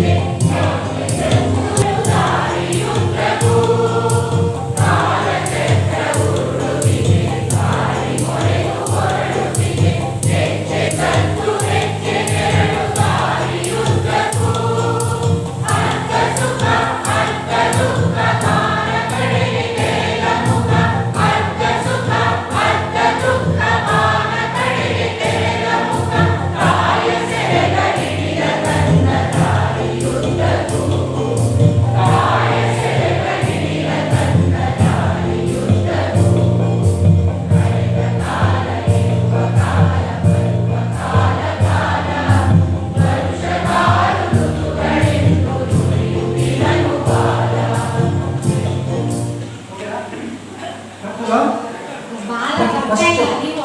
Yeah. బాల కట్టేయాలి నీకు